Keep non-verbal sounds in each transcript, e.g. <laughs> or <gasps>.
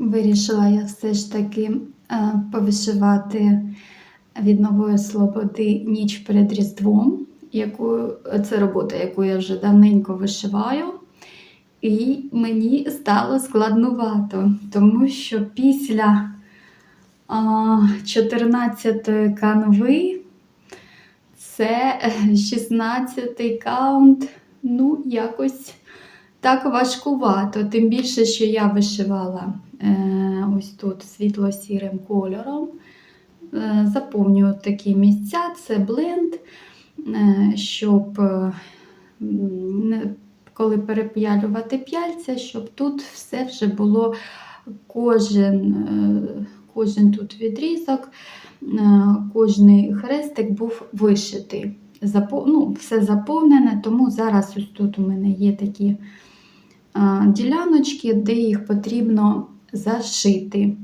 Вирішила я все ж таки е, повишивати від нової слободи ніч перед Різдвом, яку, це робота, яку я вже давненько вишиваю. І мені стало складнувато, тому що після 14-ї канви це 16-й каунт, ну, якось так важкувато. Тим більше, що я вишивала ось тут світло-сірим кольором. Е, заповнюю такі місця, це бленд, е, щоб е, коли переп'ялювати п'яльця, щоб тут все вже було кожен, е, кожен тут відрізок, е, кожний хрестик був вишитий. Запо- ну, все заповнене, тому зараз ось тут у мене є такі діляночки, де їх потрібно зашити.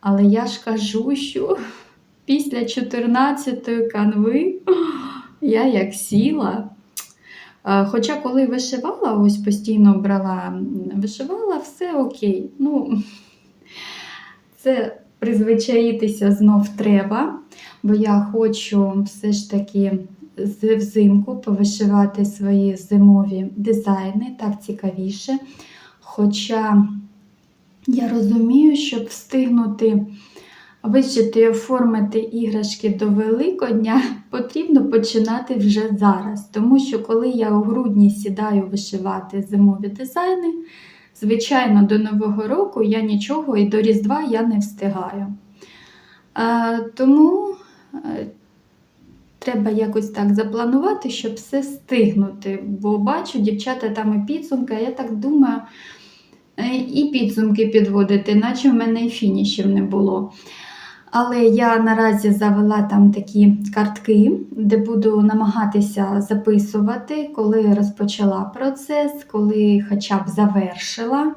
Але я ж кажу, що <laughs> після 14-ї канви <gasps> я як сіла. Хоча, коли вишивала, ось постійно брала, вишивала, все окей. Ну, <laughs> це призвичаїтися знов треба, бо я хочу все ж таки взимку повишивати свої зимові дизайни, так цікавіше. Хоча я розумію, щоб встигнути вишити і оформити іграшки до Великодня, <laughs> потрібно починати вже зараз. Тому що коли я у грудні сідаю вишивати зимові дизайни, звичайно, до Нового року я нічого і до Різдва я не встигаю. Е, тому е, треба якось так запланувати, щоб все встигнути. Бо бачу, дівчата там і підсумки, а я так думаю, і підсумки підводити, наче в мене і фінішів не було. Але я наразі завела там такі картки, де буду намагатися записувати, коли розпочала процес, коли хоча б завершила,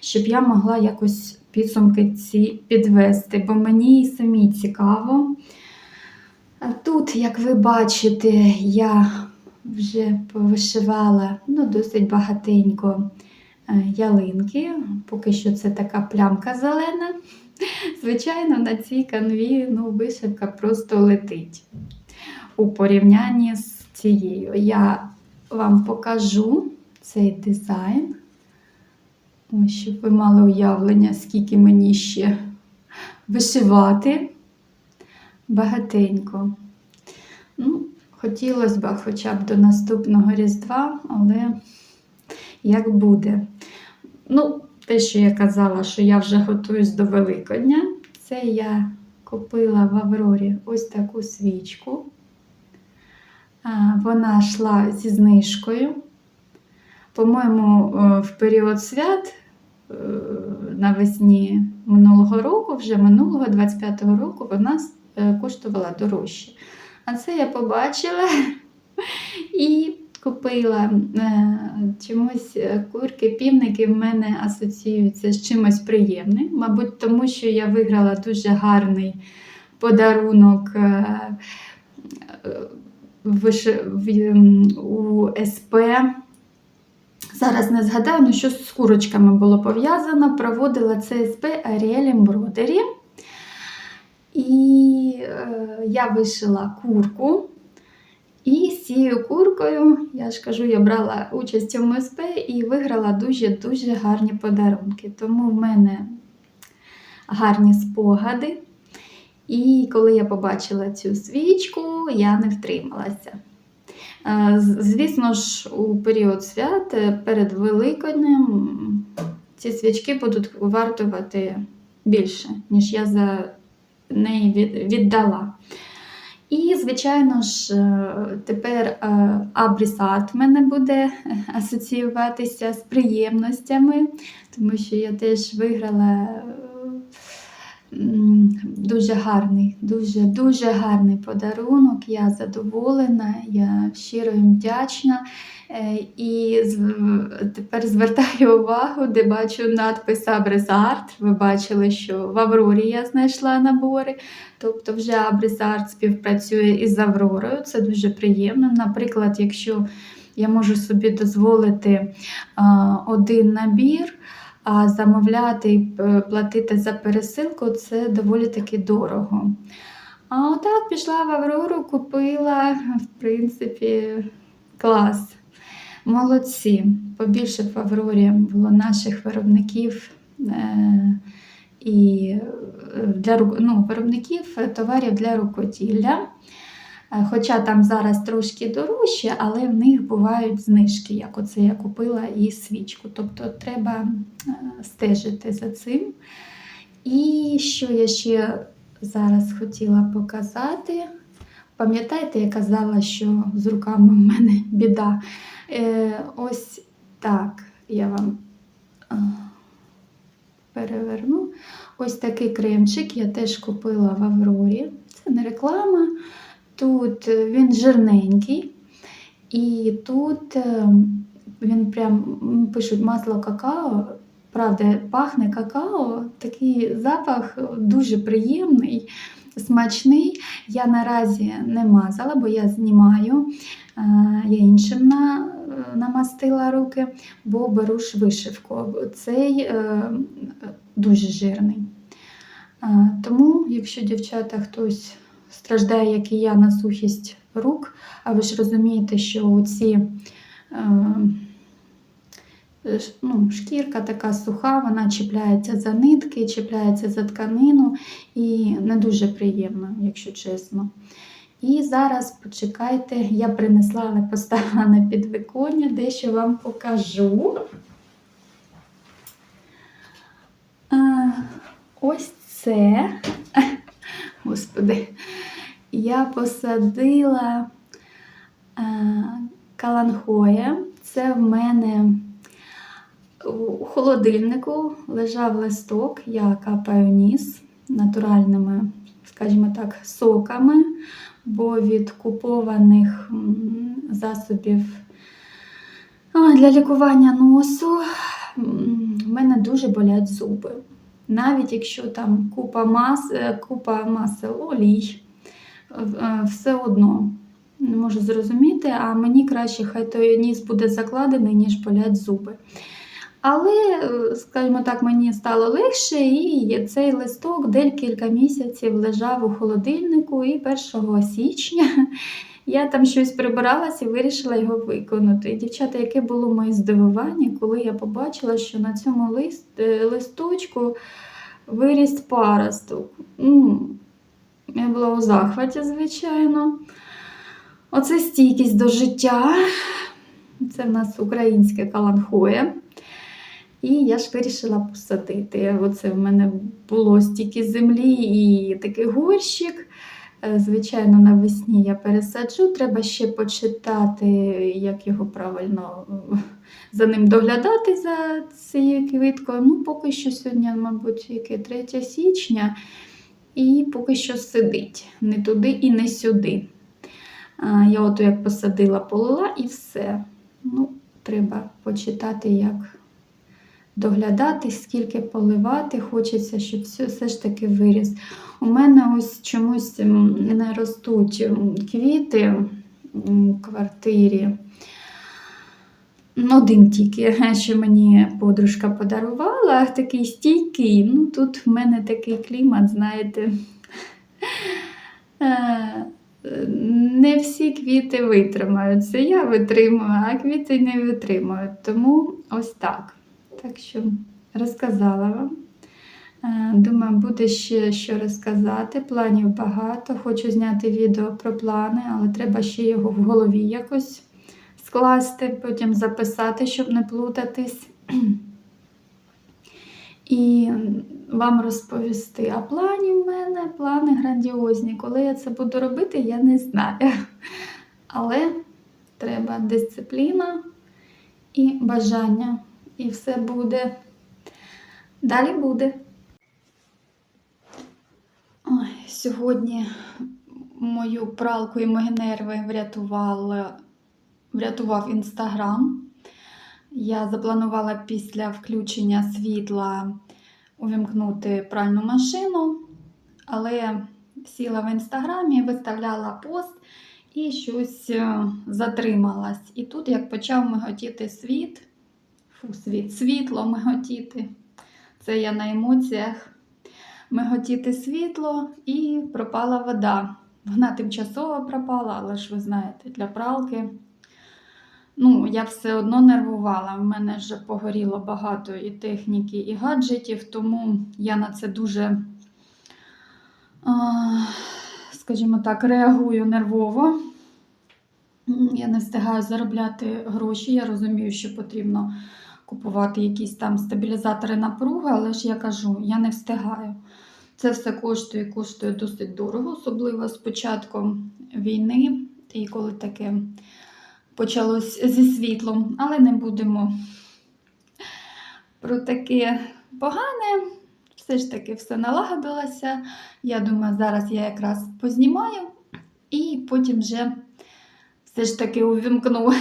щоб я могла якось підсумки ці підвести, бо мені і самі цікаво. Тут, як ви бачите, я вже повишивала ну, досить багатенько е, ялинки. Поки що це така плямка зелена. Звичайно, на цій канві ну, вишивка просто летить у порівнянні з цією. Я вам покажу цей дизайн, щоб ви мали уявлення, скільки мені ще вишивати. Багатенько. Ну, хотілося б хоча б до наступного Різдва, але як буде. Ну, те, що я казала, що я вже готуюсь до Великодня, це я купила в Аврорі ось таку свічку. Вона йшла зі знижкою. По-моєму, е, в період свят е, навесні минулого року, вже минулого 25-го року, вона е, коштувала дорожче. А це я побачила <laughs> і купила Е, чомусь е, курки, півники в мене асоціюються з чимось приємним. Мабуть, тому що я виграла дуже гарний подарунок е, е, в- у СП. Зараз не згадаю, ну що з курочками було пов'язано. Проводила це СП Ariel Embroidery. І е, я вишила курку. І з цією куркою, я ж кажу, я брала участь у МСП і виграла дуже-дуже гарні подарунки. Тому в мене гарні спогади. І коли я побачила цю свічку, я не втрималася. Е, Звісно ж, у період свят е, перед Великоднем ці свічки будуть вартувати більше, ніж я за неї віддала. І, звичайно ж, е, тепер абрісат в мене буде <laughs> асоціюватися з приємностями, тому що я теж виграла е, дуже гарний, дуже, дуже гарний подарунок. Я задоволена, я щиро їм вдячна. Е, І тепер звертаю увагу, де бачу надпис Абризарт. Ви бачили, що в Аврорі я знайшла набори. Тобто вже Абризарт співпрацює із Авророю. Це дуже приємно. Наприклад, якщо я можу собі дозволити один набір, А замовляти і е, платити за пересилку це доволі таки дорого. А отак пішла в Аврору, купила, в принципі, клас. Молодці. Побільше в Аврорі було наших виробників е, і е, для ну, виробників товарів для рукоділля. Е, Хоча там зараз трошки дорожче, але в них бувають знижки, як оце я купила і свічку. Тобто треба е, стежити за цим. І що я ще зараз хотіла показати. Пам'ятаєте, я казала, що з руками в мене біда. Е, ось так я вам е, переверну. Ось такий кремчик я теж купила в Аврорі. Це не реклама. Тут е, він жирненький. І тут е, він прям пишуть масло какао. Правда, пахне какао, такий запах дуже приємний, смачний. Я наразі не мазала, бо я знімаю. Е, Я іншим на, намастила руки, бо беру ж вишивку. Цей дуже жирний. Тому, якщо дівчата хтось страждає, як і я, на сухість рук, а ви ж розумієте, що ці. Ну, шкірка така суха, вона чіпляється за нитки, чіпляється за тканину і не дуже приємно, якщо чесно. І зараз почекайте, я принесла, але поставила на підвиконня, дещо вам покажу. Ось це. Господи, я посадила а, каланхоя. Це в мене у холодильнику лежав листок, я капаю ніс натуральними, скажімо так, соками, бо від купованих засобів для лікування носу в мене дуже болять зуби. Навіть якщо там купа мас, е, купа масел, олій, е, все одно не можу зрозуміти, а мені краще, хай той ніс буде закладений, ніж болять зуби. Але, е, скажімо так, мені стало легше, і цей листок декілька місяців лежав у холодильнику, і 1 січня я там щось прибиралась і вирішила його виконати. І, дівчата, яке було моє здивування, коли я побачила, що на цьому лист, е, листочку виріс паросток. Я була у захваті, звичайно. Оце стійкість до життя. Це в нас українське каланхоє. І я ж вирішила посадити. Оце в мене було стільки землі і такий горщик. Е, Звичайно, навесні я пересаджу. Треба ще почитати, як його правильно <laughs> за ним доглядати за цією квіткою. Ну, поки що сьогодні, мабуть, яке 3 січня, і поки що сидить не туди і не сюди. Я ото як посадила, полила і все. Ну, Треба почитати, як доглядати, скільки поливати. Хочеться, щоб все, все ж таки виріс. У мене ось чомусь не ростуть квіти в квартирі. Ну, Один тільки, <laughs> що мені подружка подарувала, такий стійкий. Ну, тут в мене такий клімат, знаєте. <laughs> Е, Не всі квіти витримають. Це я витримую, а квіти не витримують. Тому ось так. Так що розказала вам. Е, Думаю, буде ще що розказати. Планів багато. Хочу зняти відео про плани, але треба ще його в голові якось скласти, потім записати, щоб не плутатись. І вам розповісти. А плані в мене плани грандіозні. Коли я це буду робити, я не знаю. Але треба дисципліна і бажання. І все буде. Далі буде. Ой, сьогодні мою пралку і мої нерви врятувала, врятував інстаграм. Я запланувала після включення світла увімкнути пральну машину, але сіла в інстаграмі, виставляла пост і щось е, затрималась. І тут, як почав миготіти світ, фу, світ, світло миготіти. Це я на емоціях. Миготіти світло і пропала вода. Вона тимчасово пропала, але ж ви знаєте, для пралки. Ну, я все одно нервувала. В мене вже погоріло багато і техніки, і гаджетів, тому я на це дуже, скажімо так, реагую нервово. Я не встигаю заробляти гроші. Я розумію, що потрібно купувати якісь там стабілізатори напруги, але ж я кажу, я не встигаю. Це все коштує, коштує досить дорого, особливо з початком війни, і коли таке почалось зі світлом, але не будемо про таке погане. Все ж таки все налагодилося. Я думаю, зараз я якраз познімаю і потім вже все ж таки увімкну.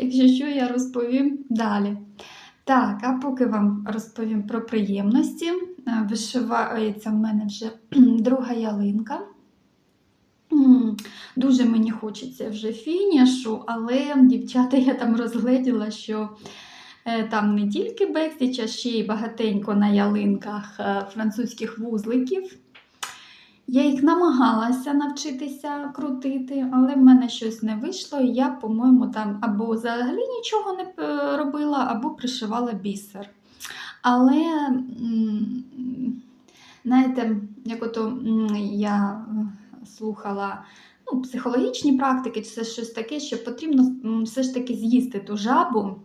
Якщо що, я розповім далі. Так, а поки вам розповім про приємності, Е, вишивається в мене вже <clears throat> друга ялинка. Дуже мені хочеться вже фінішу, але дівчата я там розгледіла, що е, там не тільки бекстіч, а ще й багатенько на ялинках е, французьких вузликів. Я їх намагалася навчитися крутити, але в мене щось не вийшло, і я, по-моєму, там або взагалі нічого не робила, або пришивала бісер. Але, знаєте, як ото я е, слухала ну, психологічні практики, це щось таке, що потрібно все ж таки з'їсти ту жабу,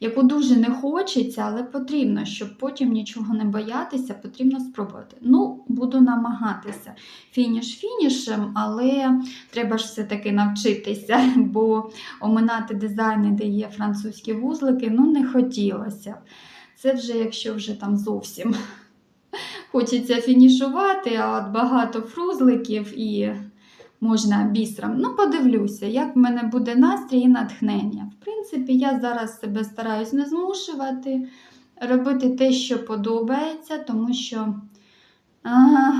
яку дуже не хочеться, але потрібно, щоб потім нічого не боятися, потрібно спробувати. Ну, буду намагатися. Фініш фінішем, але треба ж все-таки навчитися, <laughs> бо оминати дизайни, де є французькі вузлики, ну не хотілося. Це вже якщо вже там зовсім <laughs> хочеться фінішувати, а от багато фрузликів і можна бісером. Ну, подивлюся, як в мене буде настрій і натхнення. В принципі, я зараз себе стараюсь не змушувати, робити те, що подобається, тому що. А,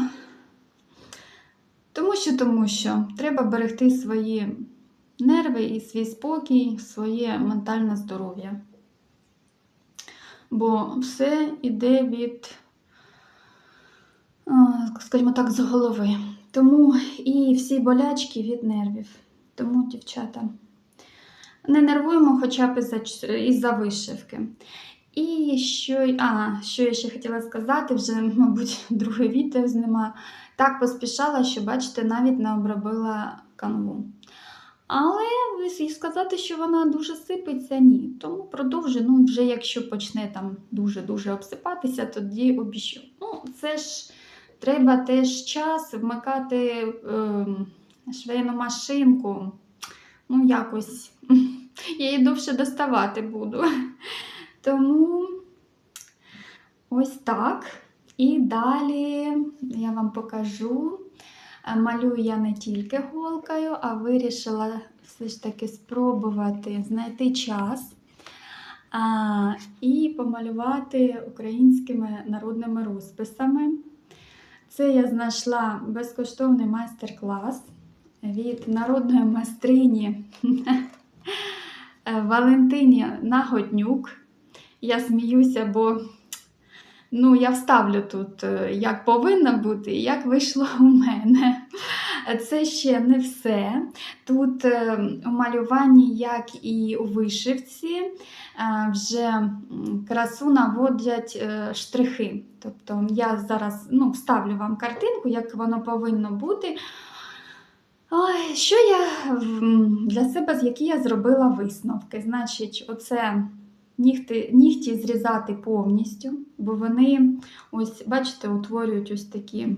тому що, тому що треба берегти свої нерви і свій спокій, своє ментальне здоров'я. Бо все йде від, скажімо так, з голови. Тому і всі болячки від нервів. Тому, дівчата, не нервуємо хоча б із-за вишивки. І що, а, що я ще хотіла сказати, вже, мабуть, <laughs> друге відео знімаю. Так поспішала, що, бачите, навіть не обробила канву. Але сказати, що вона дуже сипеться, ні. Тому продовжую. Ну, вже якщо почне там дуже-дуже обсипатися, тоді обіщу. Ну, це ж треба теж час вмикати е, швейну машинку. Ну, якось <laughs> я її довше доставати буду. Тому ось так. І далі я вам покажу. Малюю я не тільки голкою, а вирішила все ж таки спробувати знайти час а, і помалювати українськими народними розписами. Це я знайшла безкоштовний майстер-клас від народної майстрині <laughs> Валентині Нагоднюк. Я сміюся, бо ну, я вставлю тут, е, як повинно бути, і як вийшло у мене. Це ще не все. Тут е, у малюванні, як і у вишивці, е, вже красу наводять е, штрихи. Тобто я зараз ну, вставлю вам картинку, як воно повинно бути. Що я для себе, з які я зробила висновки? Значить, оце нігти, нігті зрізати повністю, бо вони, ось, бачите, утворюють ось такі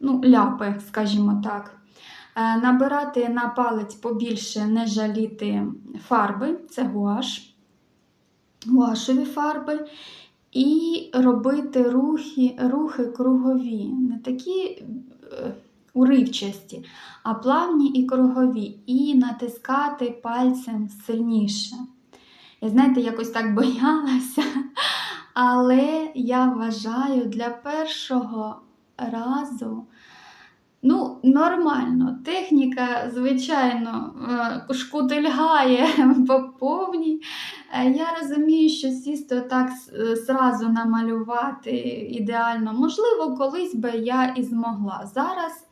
ну, ляпи, скажімо так. Е, Набирати на палець побільше, не жаліти фарби, це гуаш, гуашеві фарби. І робити рухи, рухи кругові, не такі е, уривчасті, а плавні і кругові, і натискати пальцем сильніше. Я, знаєте, якось так <laughs> боялася, але я вважаю, для першого разу Ну, нормально. Техніка, звичайно, е, шкутильгає <laughs> по повній. Е, Я розумію, що сісти так зразу намалювати ідеально. Можливо, колись би я і змогла. Зараз.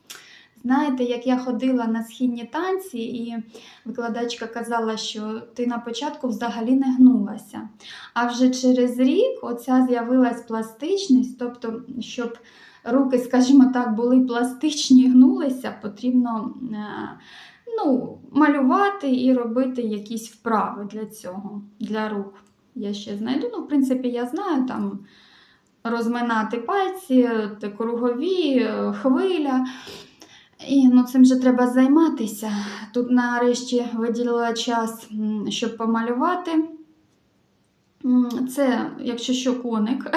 Знаєте, як я ходила на східні танці, і викладачка казала, що ти на початку взагалі не гнулася. А вже через рік оця з'явилась пластичність, тобто, щоб руки, скажімо так, були пластичні, гнулися, потрібно е, ну, малювати і робити якісь вправи для цього, для рук. Я ще знайду. Ну, в принципі, я знаю там розминати пальці, кругові, е, хвиля. І ну, цим же треба займатися. Тут нарешті виділила час, щоб помалювати. Це, якщо що, коник. <laughs>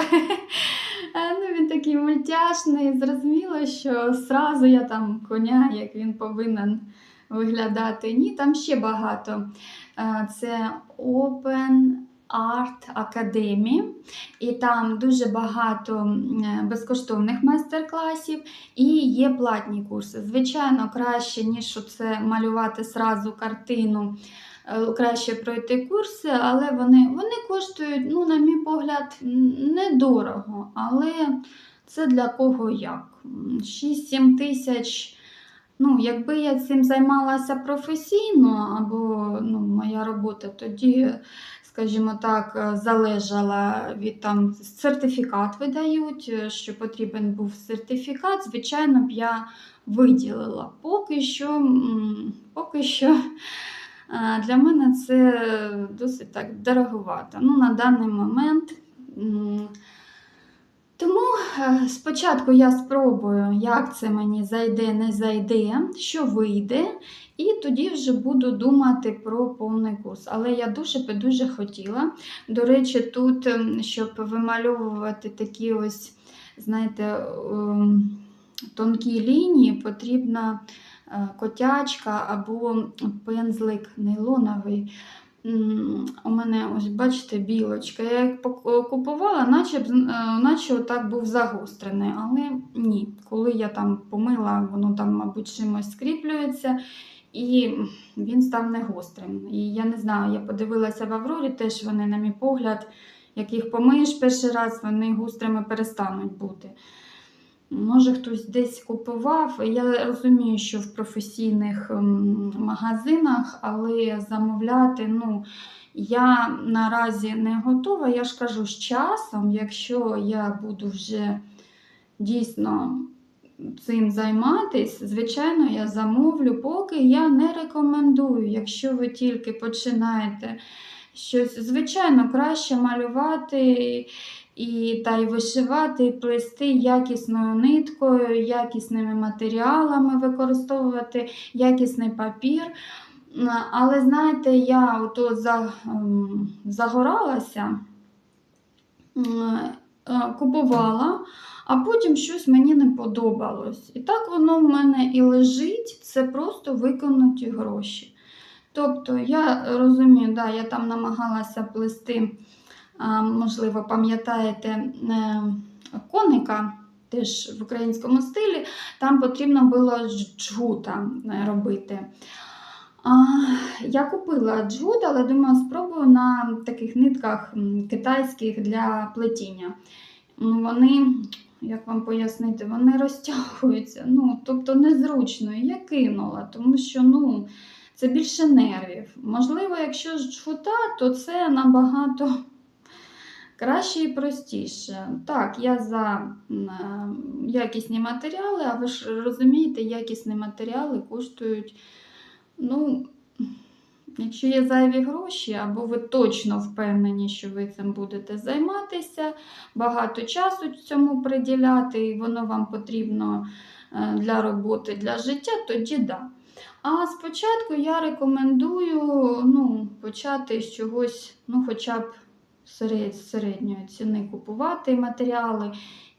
Е, Ну, він такий мультяшний. Зрозуміло, що зразу я там коня, як він повинен виглядати. Ні, там ще багато. Е, Це Open Art Academy. І там дуже багато е, безкоштовних майстер-класів і є платні курси. Звичайно, краще, ніж це малювати сразу картину. Е, Краще пройти курси, але вони, вони коштують, ну, на мій погляд, недорого. Але це для кого як? 6-7 тисяч. Ну, якби я цим займалася професійно, або ну, моя робота, тоді, скажімо так, залежала від там сертифікат видають, що потрібен був сертифікат, звичайно б я виділила. Поки що, поки що для мене це досить так дороговато. Ну, на даний момент. Тому е, спочатку я спробую, як це мені зайде, не зайде, що вийде, і тоді вже буду думати про повний курс. Але я дуже би дуже хотіла. До речі, тут, ем, щоб вимальовувати такі ось, знаєте, ем, тонкі лінії, потрібна е, котячка або пензлик нейлоновий. У мене, ось бачите, білочка. Я як купувала, наче, е, наче отак був загострений, але ні. Коли я там помила, воно там, мабуть, чимось скріплюється, і він став не гострим. І я не знаю, я подивилася в Аврорі, теж вони, на мій погляд, як їх помиєш перший раз, вони гострими перестануть бути. Може, хтось десь купував. Я розумію, що в професійних ем, магазинах, але замовляти, ну, я наразі не готова. Я ж кажу, з часом, якщо я буду вже дійсно цим займатись, звичайно, я замовлю, поки я не рекомендую, якщо ви тільки починаєте щось, звичайно, краще малювати. І та й вишивати, і плести якісною ниткою, якісними матеріалами використовувати, якісний папір. Але знаєте, я ото ем, загоралася, е, купувала, а потім щось мені не подобалось. І так воно в мене і лежить, це просто виконуті гроші. Тобто, я розумію, да, я там намагалася плести. Можливо, пам'ятаєте е, коника теж в українському стилі, там потрібно було джгута е, робити. А, Я купила джгут, але думаю, спробую на таких нитках китайських для плетіння. Вони, як вам пояснити, вони розтягуються. Ну, тобто незручно. Я кинула, тому що ну, це більше нервів. Можливо, якщо джгута, то це набагато. Краще і простіше. Так, я за е, якісні матеріали, а ви ж розумієте, якісні матеріали коштують, ну, якщо є зайві гроші, або ви точно впевнені, що ви цим будете займатися, багато часу цьому приділяти, і воно вам потрібно е, для роботи, для життя, тоді да. А спочатку я рекомендую ну, почати з чогось, ну, хоча б середньої ціни купувати матеріали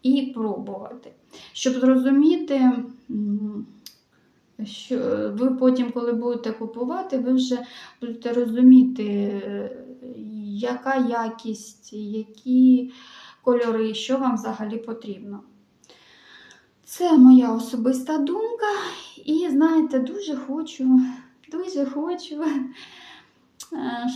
і пробувати. Щоб зрозуміти, що ви потім, коли будете купувати, ви вже будете розуміти, яка якість, які кольори, що вам взагалі потрібно. Це моя особиста думка. І знаєте, дуже хочу, дуже хочу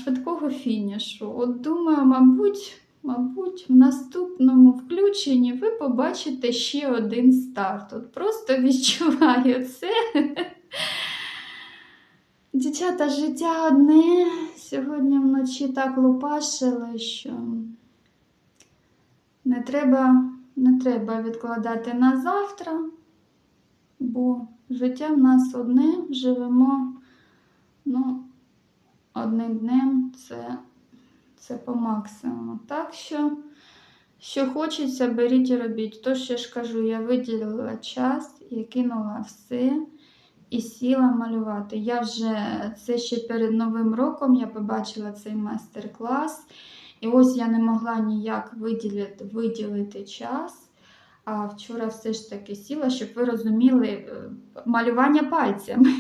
швидкого фінішу. От думаю, мабуть, мабуть, в наступному включенні ви побачите ще один старт. От просто відчуваю це. <laughs> Дівчата, життя одне. Сьогодні вночі так лупашили, що не треба, не треба відкладати на завтра, бо життя в нас одне, живемо ну, одним днем це, це по максимуму. Так що, що хочеться, беріть і робіть. Тож я ж кажу, я виділила час, я кинула все і сіла малювати. Я вже це ще перед Новим роком я побачила цей майстер-клас. І ось я не могла ніяк виділити, виділити час. А вчора все ж таки сіла, щоб ви розуміли е, малювання пальцями.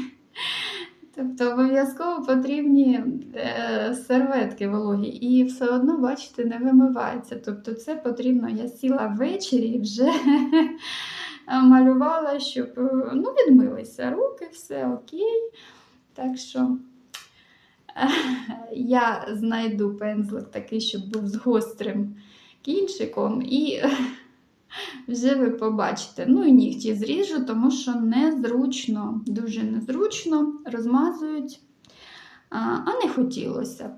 Тобто обов'язково потрібні е, серветки вологі, і все одно, бачите, не вимивається. Тобто, це потрібно, я сіла ввечері і вже <laughs> малювала, щоб е, ну, відмилися руки, все окей. Так що <laughs> я знайду пензлик такий, щоб був з гострим кінчиком, і <laughs> вже ви побачите. Ну і нігті зріжу, тому що незручно, дуже незручно розмазують, а, не хотілося б.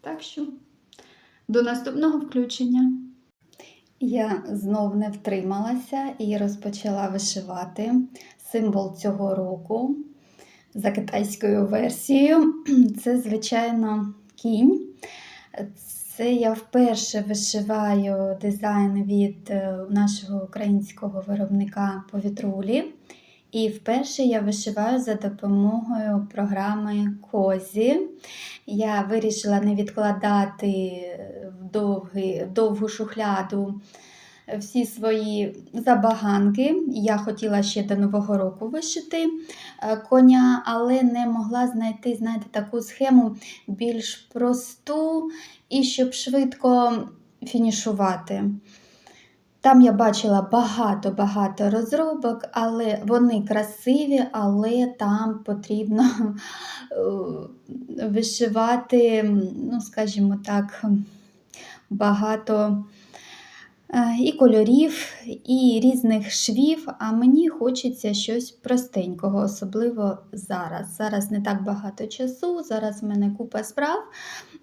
Так що до наступного включення. Я знов не втрималася і розпочала вишивати символ цього року за китайською версією. Це, звичайно, кінь. Це я вперше вишиваю дизайн від е, нашого українського виробника повітрулі. І вперше я вишиваю за допомогою програми Козі. Я вирішила не відкладати в довгу шухляду всі свої забаганки. Я хотіла ще до Нового року вишити е, коня, але не могла знайти знаєте, таку схему більш просту і щоб швидко фінішувати. Там я бачила багато-багато розробок, але вони красиві, але там потрібно е, вишивати, ну, скажімо так, багато і кольорів, і різних швів, а мені хочеться щось простенького, особливо зараз. Зараз не так багато часу, зараз в мене купа справ,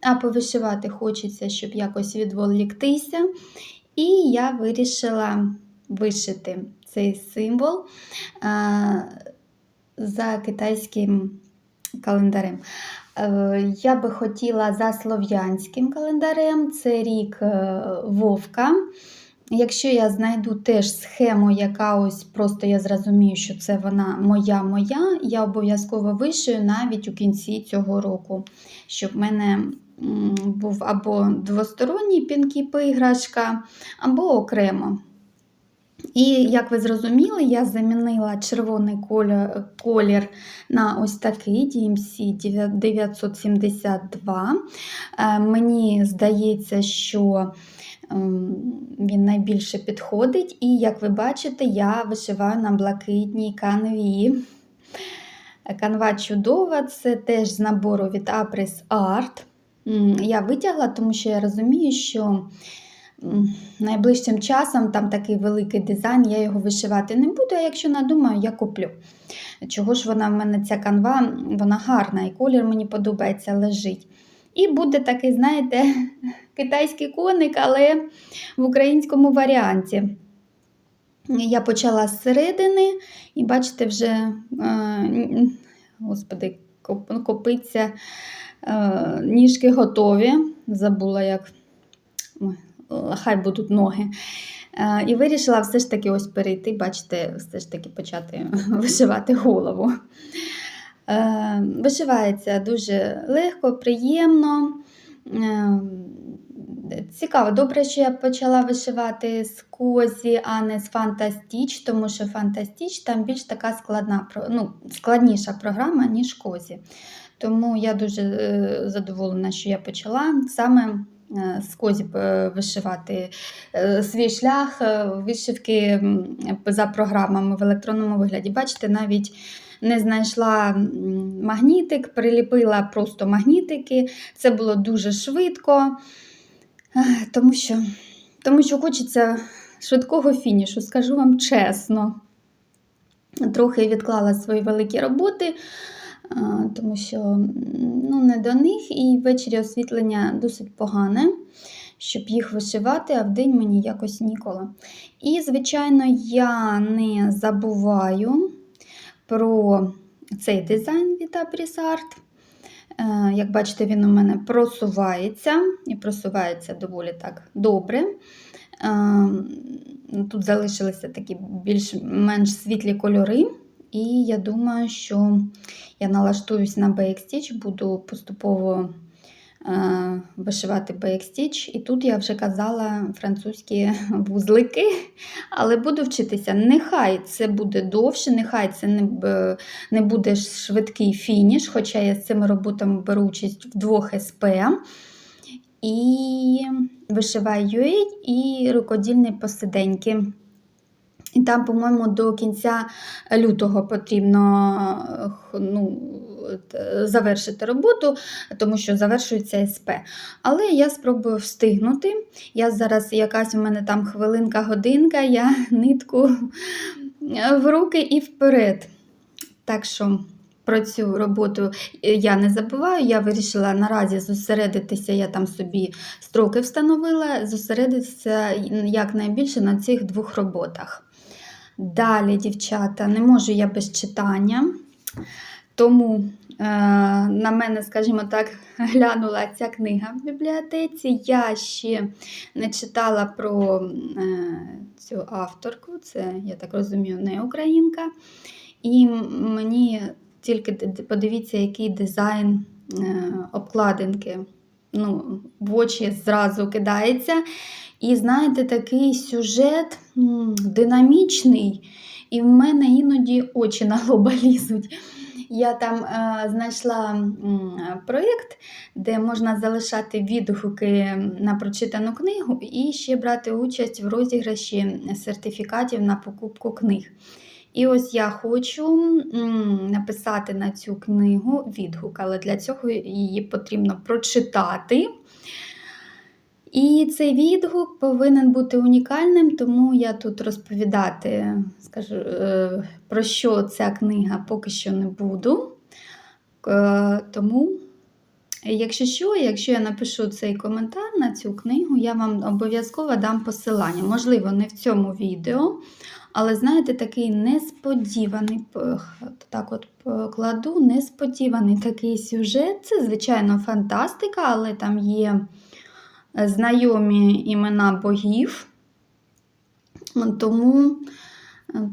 а повишивати хочеться, щоб якось відволіктися. І я вирішила вишити цей символ за китайським календарем. Е, Я би хотіла за слов'янським календарем, це рік е, Вовка. Якщо я знайду теж схему, яка ось просто я зрозумію, що це вона моя-моя, я обов'язково вишию навіть у кінці цього року, щоб в мене був або двосторонній пінкіп-іграшка, або окремо. І, як ви зрозуміли, я замінила червоний колір, на ось такий DMC 972. Е, Мені здається, що ем, він найбільше підходить. І, як ви бачите, я вишиваю на блакитній канві. Канва чудова, це теж з набору від Apris Art. Я витягла, тому що я розумію, що найближчим часом там такий великий дизайн, я його вишивати не буду, а якщо надумаю, я куплю. Чого ж вона в мене ця канва, вона гарна, і колір мені подобається, лежить. І буде такий, знаєте, <laughs> китайський коник, але в українському варіанті. Я почала з середини, і бачите, вже, е, господи, копиться. Е, ніжки готові. Забула, як хай будуть ноги. Е, і вирішила все ж таки ось перейти, бачите, все ж таки почати <laughs> вишивати голову. Е, вишивається дуже легко, приємно. Цікаво, добре, що я почала вишивати з козі, а не з фантастіч, тому що фантастіч там більш така складна, ну, складніша програма, ніж козі. Тому я дуже е, задоволена, що я почала саме е, з козі е, вишивати е, свій шлях е, вишивки за програмами в електронному вигляді. Бачите, навіть не знайшла магнітик, приліпила просто магнітики. Це було дуже швидко, тому що, тому що хочеться швидкого фінішу, скажу вам чесно. Трохи відклала свої великі роботи, тому що ну, не до них, і ввечері освітлення досить погане, щоб їх вишивати, а вдень мені якось ніколи. І, звичайно, я не забуваю про цей дизайн від Abris Art. Е, Як бачите, він у мене просувається і просувається доволі так добре. Е, Тут залишилися такі більш-менш світлі кольори, і я думаю, що я налаштуюсь на Backstitch, буду поступово е, вишивати Backstitch. І тут я вже казала французькі вузлики, але буду вчитися. Нехай це буде довше, нехай це не, не буде швидкий фініш, хоча я з цими роботами беру участь в двох СП. І вишиваю і рукодільні посиденьки. І там, по-моєму, до кінця лютого потрібно е, ну, завершити роботу, тому що завершується СП. Але я спробую встигнути. Я зараз якась у мене там хвилинка-годинка, я <laughs> нитку в руки і вперед. Так що про цю роботу е, я не забуваю. Я вирішила наразі зосередитися, я там собі строки встановила, зосередитися якнайбільше на цих двох роботах. Далі, дівчата, не можу я без читання. Тому е, на мене, скажімо так, <laughs> глянула ця книга в бібліотеці. Я ще не читала про е, цю авторку, це, я так розумію, не українка. І мені тільки подивіться, який дизайн е, обкладинки. Ну, в очі зразу кидається. І знаєте, такий сюжет динамічний, і в мене іноді очі <laughs> на лоба лізуть. Я там е, знайшла проєкт, де можна залишати відгуки на прочитану книгу і ще брати участь в розіграші сертифікатів на покупку книг. І ось я хочу написати на цю книгу відгук, але для цього її потрібно прочитати. І цей відгук повинен бути унікальним, тому я тут розповідати скажу, е, про що ця книга поки що не буду. Е, Тому, якщо що, якщо я напишу цей коментар на цю книгу, я вам обов'язково дам посилання. Можливо, не в цьому відео, але знаєте, такий несподіваний, так от покладу, несподіваний такий сюжет. Це, звичайно, фантастика, але там є знайомі імена богів. Тому,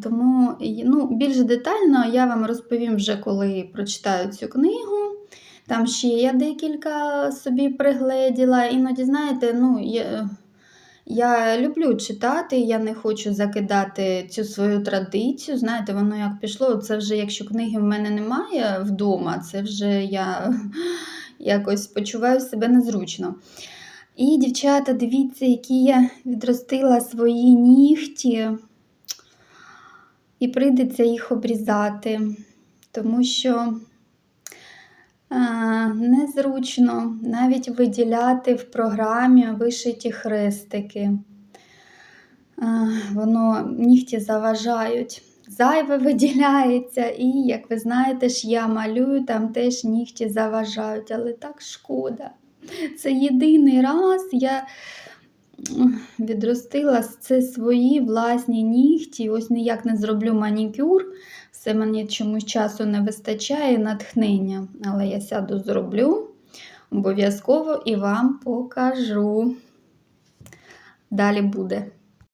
тому ну, більш детально я вам розповім вже, коли прочитаю цю книгу. Там ще я декілька собі пригледіла. Іноді, знаєте, ну, я, я люблю читати, я не хочу закидати цю свою традицію. Знаєте, воно як пішло. Це вже, якщо книги в мене немає вдома, це вже я <laughs> якось почуваю себе незручно. І, дівчата, дивіться, які я відростила свої нігті. І прийдеться їх обрізати, тому що незручно навіть виділяти в програмі вишиті хрестики. Воно нігті заважають. Зайве <laughs> виділяється, і, як ви знаєте, ж я малюю, там теж нігті заважають, але так шкода. Це єдиний раз я відростила це свої власні нігті. Ось ніяк не зроблю манікюр. Все мені чомусь часу не вистачає натхнення. Але я сяду, зроблю обов'язково і вам покажу. Далі буде.